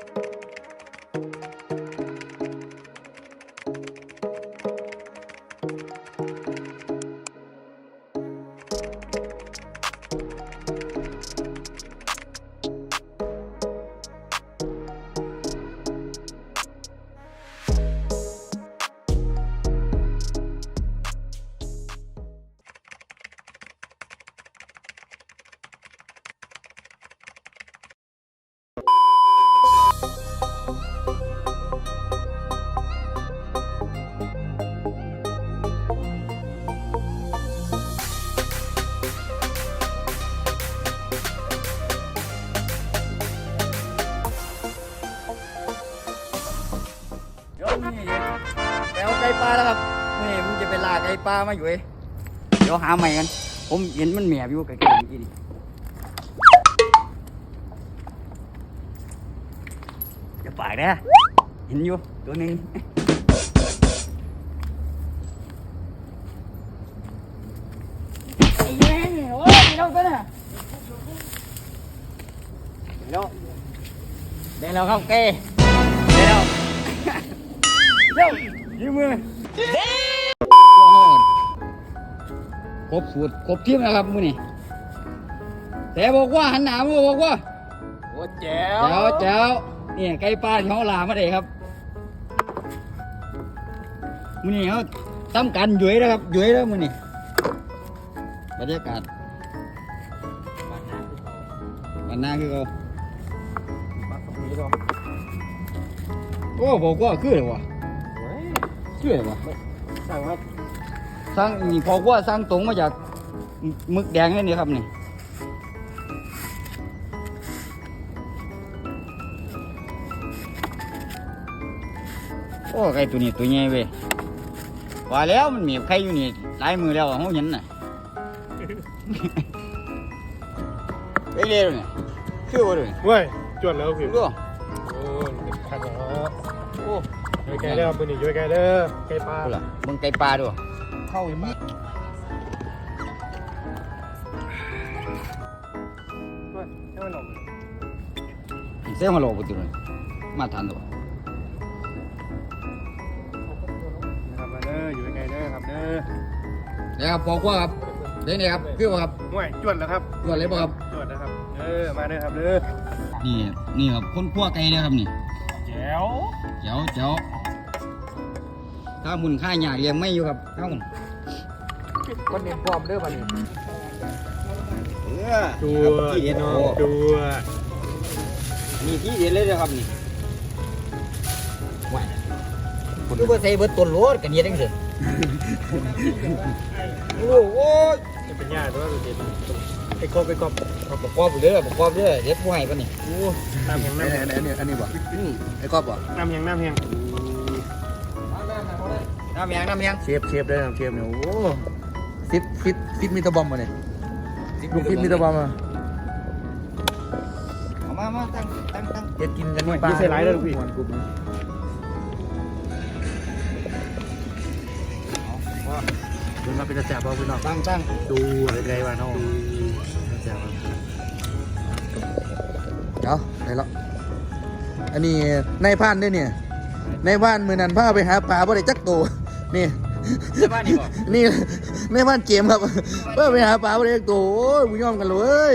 เดี๋ยวนี่แปลวไก่ปลาแล้วครับนี่มึงจะไปล่าไก่ปลามาอยู่เอ้ยเดี๋ยวหาใหม่กัน ผมเห็นมันแหมบอยู่ไกลๆเมื่อกี้นี่จะปากนะเห็นอยู่ตัวหนึ่งไอ้แม่งโอ้ยเดี๋ยวกันนะเดี๋ยวได้แล้วครับเก้ได้แล้วเร็วยืมมือตัวห้องครบสูตรครบทีมแล้วครับมือนี่แต่บอกว่าหันหน้ามือบอกว่าโอ้แจ๋วเจ้าเจ้านี่ไก่ปลาที่เขาลามาได้ครับมือนี่เขาทำกันหยุยนะครับหยุยแล้วมือนี่บรรยากาศวันหน้าคือเขามาตรงนี้ก็โอ้บอกว่าคือเลยวะเฮ้ยคือ เลยวะสั่งครับสร้างนี่พอว่าสร้างตรงมาจากหมึกแดงนี่นี่ครับนี่โอ้ไก่ตัวนี้ตัวใหญ่เว้ยว่าแล้วมันมีไข่อยู่นี่หลายมือแล้วเขาเห็นน่ะไปเร็วนี่คือว่าเลยเว้ยจวดแล้วพี่ดูโอ้ยขัดเหร อโอ้ย้อยไก่เด้อปืนนี่ย้อยไก่เด้อไก่ปลาดูล่ะมึงไก่ปลาดูเข้าอีกมั้ยเฮ้ยให้มันหนุ่มเสียมาโลกุติเลยมาทันตัวนะครับมาเด้อย้อยไก่เด้อครับเด้อเดี๋ยวครับพอว่าครับเดี๋ยวนี้ครับคือว่าครับห่วยจวดแล้วครับตัวอะไรบ้างครับจวดนะครับเด้อมาเด้อครับเด้อนี่นี่ครับคนพัวไก่เนี่ยครับนี่แจ๋วเจ้าเจ้า ถ้าหมุนค่าหยาเลี้ยงไม่อยู่ครับเอ้าวันนี้พร้อมเด้อวันนี้เออจวดที่เด็ดน้โอ้องจวดนี่ที่เด็ดเลยนะครับนี่ว้ายคือว่าใส่เบิดต้นโลดกันเฮ็ดจังซี่โอ้โหจะเป็นญาติด้วยเด็ดไอ้กบไอ้กบประกอบเด้อประกอบเด้อเฮ็ดผู้ให้ปะนี่โอ้น้ำแห้งน้ำแห้งอันนี้อันนี้บ่ไอ้กอบบ่น้ำแห้งน้ำแห้ง น้ำยังน้ำยังเชฟเชฟได้ครับเชฟเนี่ยโอ้ฟิตฟิตฟิตมิเตอร์บอมมาเนี่ยลูกฟิตมิเตอร์บอมมาเอามามาตั้งตั้งตั้งเฮ็ดกินกันห่วยยี่ใส่ไรเด้อลูกพี่มันกลุ่มนี้เดินมาเป็นกระแสบ่พี่น้องตั้งตั้งดูอะไรไกลว่าน้องกระแสบ่เดี๋ยวไหนละอันนี้ในายพรานเด้วยเนี่ยในายพรานมือนั้นพาไปหาปลาบ่ได้จักโตว นี่ใช่บ้านนี่บ่นี่ในายพรานเกมครับเพื่อไปหาปลาบ่ได้จักโตวโอ้ยบุญยอมกันเลย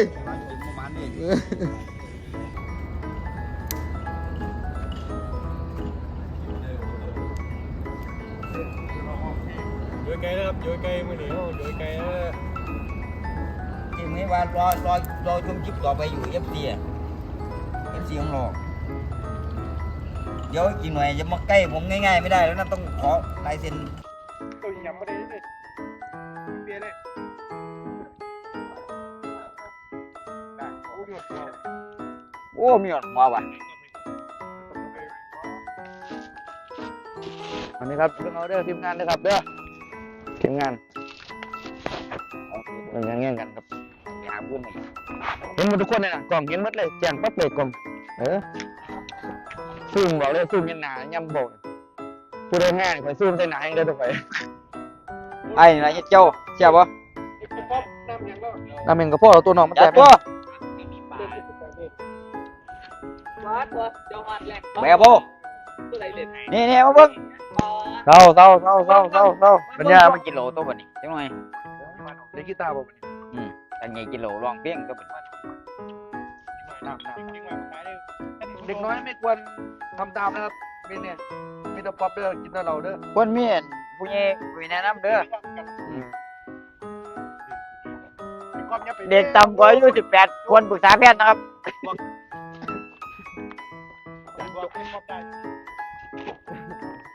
ประมาณนี้เออย้อยไก่เด้อครับย้อยไก่มื้อนี้เฮาย้อยไก่เด้อจริงไหมว่ารอรอรอชมคลิปต่อไปอยู่เอฟซีเอฟซีของเรา เดี๋ยวอีกหน่อยจะมาใกล้ผมง่ายๆไม่ได้แล้วนะต้องขอลายเซ็นตัวยังบ่ได้เลยเปลี่ยนเลยได้โอ้ยหมดแล้วโอ้มีหอดมาว่ะอันนี้ครับเป็นออเดอร์ทีมงานนะครับเด้อทีมงานเป็นยังไงกันครับหาบุญเห็นหมดทุกคนเลยนะกล่องเห็นหมดเลยแจ้งปั๊บเลยกล่องเออ ซูมบอกเลยซูมยันหนาย่ำบอกผู้ได้ง่ายคอยซูมใส่หนาเองเลยตัวไปไอ้นายเจ้าเจ้าบ่ไอ้ป๊อปน้ำยังก็น้ำเองกับพ่อเราตัวน้องมันจัแจดกตัวแบบโบนี่นี่มาเบิ่งเศร้าเศร้าเศร้าเศร้าเศร้าเศร้าปัญญามากินโหลตัวบัดนี้จังหน่อยเล่นกีตาร์บ่อืมอันนี้กินโหลร้องเพลงตัวบัดนี้น้ำน้ำ เด็กน้อยไม่ควรทำตามนะครับมีเนี่ยมีแต่ป๊อปเด้อกินแต่เราเด้อคนมีอันผู้ใหญ่ผู้แนะนำเด้อเด็กต่ำกว่าอายุ18ควรปรึกษาแพทย์นะครับ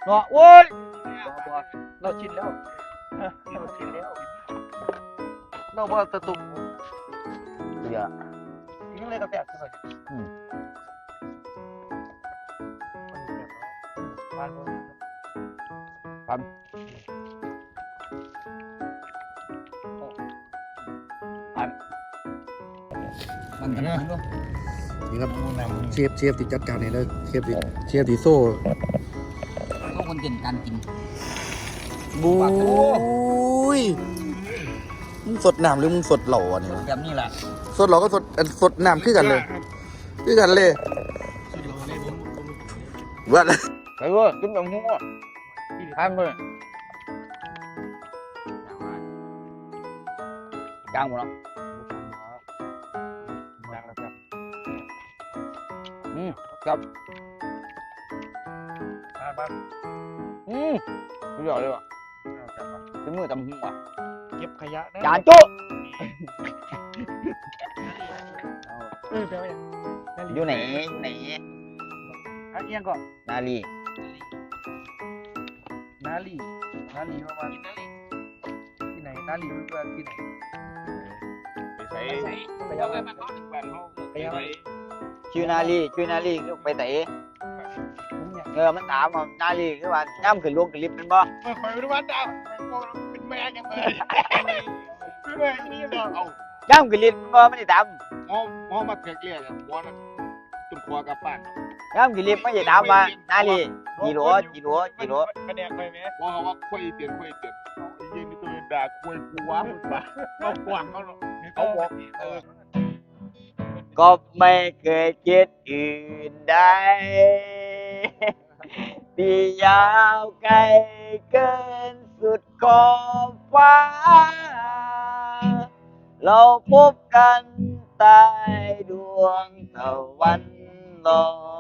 เนาะโว้ยเราชินแล้วเราชินแล้วเราว่าตะตุกเดี๋ยวยิงเลยกาแฟใช่ไหมานผมมันกันนะนี่ครับเชฟเชฟที่จัดการนี่แล้วเชฟที่เชฟที่โซ่ทุกคนกินการกินบุ้ยมึงสดน้ำหรือมึงสดเหล่าอันนี้วะแบบนี้แหละสดเหล่าก็สดอันสดน้ำคือกันเลยคือกันเลยว่า ไปเว้ยกินแบบหัวทานมือจางหมดแล้วอืมครับบ้านอืมสุด ยอดเลยว่ะเป็นมือตำหัวเก็บขยะนะจานจุเออแปลว่าอยู่ไหนอยู่ไหนอันเอียงก่อนนาลีนาลีนาลีประมาณที่ไหนนาลีมันคือที่ไหนไปใช้ไปยังไงบ้านเขาถึงบ้านเขาไปยังไงชื่อนาลีชื่อนาลีคือไปไหนผมอยากเออมันถามว่านาลีคือว่าย่ำขึ้นลงขึ้นลิฟต์เป็นบ่เมื่อคอยไปดูบ้านดาวเป็นแม่ยังไงเป็นแม่นี่เนาะเอาย่ำขึ้นลิฟต์เป็นบ่ไม่ได้ถามหมอหมอมาเกลียเกลียกันหัวนั่นจนครัวกลับบ้าน ย่ำขึ้นลิฟต์ไม่ได้ถามว่านาลีกี่โลกี่โลกี่โลคะแนนไปไหมว่าเขาว่าคุยเตียนคุยเตียนเอาไอ้ยืนนี่ตัวด่าคุยกูวะมึงปะเขาขวางเขาเขาบอกเออก็ไม่เคยคิดอื่นใดที่ยาวไกลเกินสุดขอบฟ้า เราพบกันใต้ดวงตะวันนอน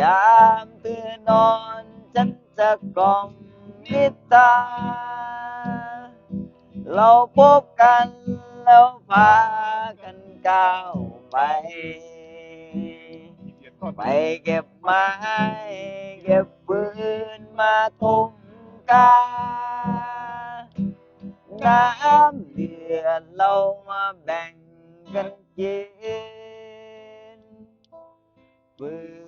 ยามตื่นนอนฉันจะกล่อมนิทราเราพบกันแล้วพากันก้าวไป ไปเก็บไม้เก็บปืนมาทุ่มกา น้ำเดือดเรามาแบ่งกันกินปืน